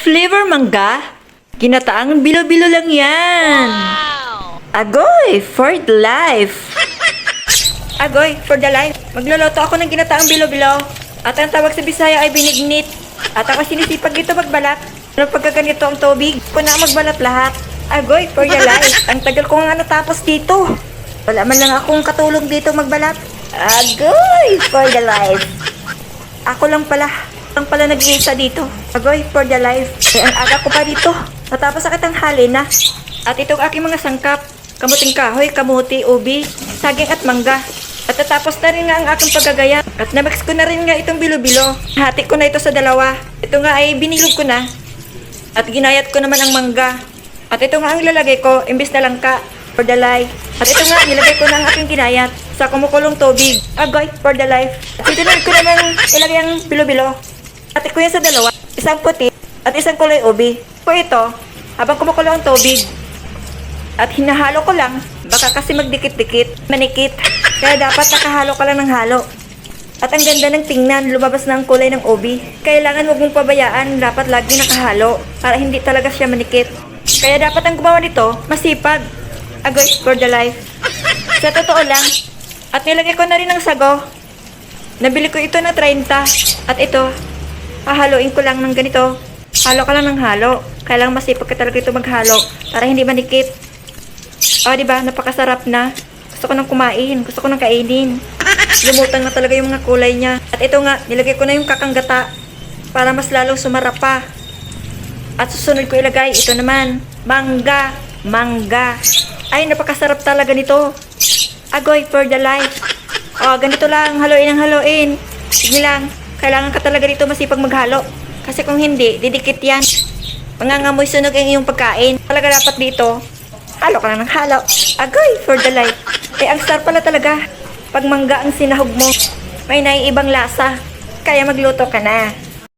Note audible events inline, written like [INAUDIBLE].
Flavor mangga? Ginataang bilo-bilo lang yan. Agoy, for the life. Agoy, for the life. Magluluto ako ng ginataang bilo-bilo. At ang tawag sa Bisaya ay binignit. At ako sinisipag dito magbalat. Pero pagka ganito ang tubig, ko na magbalat lahat. Agoy, for the life. [LAUGHS] Ang tagal ko nga natapos dito. Wala man lang akong katulong dito magbalat. Agoy, for the life. Ako lang pala. Ang pala nag-iisa dito. Agoy, for the life. Eh, ang aga ko pa dito. Natapos sa kitang hali na. At itong aking mga sangkap. Kamuting kahoy, kamuti, ubi, saging at mangga. At natapos na rin nga ang aking paggagaya. At namix ko na rin nga itong bilo-bilo. Hati ko na ito sa dalawa. Ito nga ay binilog ko na. At ginayat ko naman ang mangga. At ito nga ang ilalagay ko, imbis na langka, for the life. At ito nga, nilagay ko na ang aking ginayat sa kumukulong tubig. Agoy, for the life. At sinunod ko naman ilagay ang bilo-bilo. At ko sa dalawa, isang puti at isang kulay ubi. Po ito, habang kumukulo ang tubig. At hinahalo ko lang, baka kasi magdikit-dikit, manikit. Kaya dapat nakahalo ka lang ng halo. At ang ganda ng tingnan, lumabas na ang kulay ng ubi. Kailangan huwag mong pabayaan, dapat lagi nakahalo para hindi talaga siya manikit. Kaya dapat ang gumawa nito, masipag. Agoy for the life. Sa totoo lang, at nilagay ko na rin ng sago. Nabili ko ito na 30. At ito, hahaluin ko lang ng ganito. Halo ka lang ng halo. Kailangan masipag ka talaga ito maghalo para hindi manikit. O, di ba? Napakasarap na. Gusto ko nang kumain. Gusto ko nang kainin. Lumutang na talaga yung mga kulay niya. At ito nga, nilagay ko na yung kakanggata para mas lalong sumarap pa. At susunod ko ilagay, ito naman, mangga, mangga. Ay, napakasarap talaga nito. Agoy for the life. O, ganito lang, haluin ang haluin. Sige lang, kailangan ka talaga dito masipag maghalo. Kasi kung hindi, didikit yan. Mangangamoy sunog ang iyong pagkain. Talaga dapat dito, halo ka lang ng halo. Agoy for the life. Eh, ang star pala talaga. Pag mangga ang sinahog mo, may naiibang lasa. Kaya magluto ka na.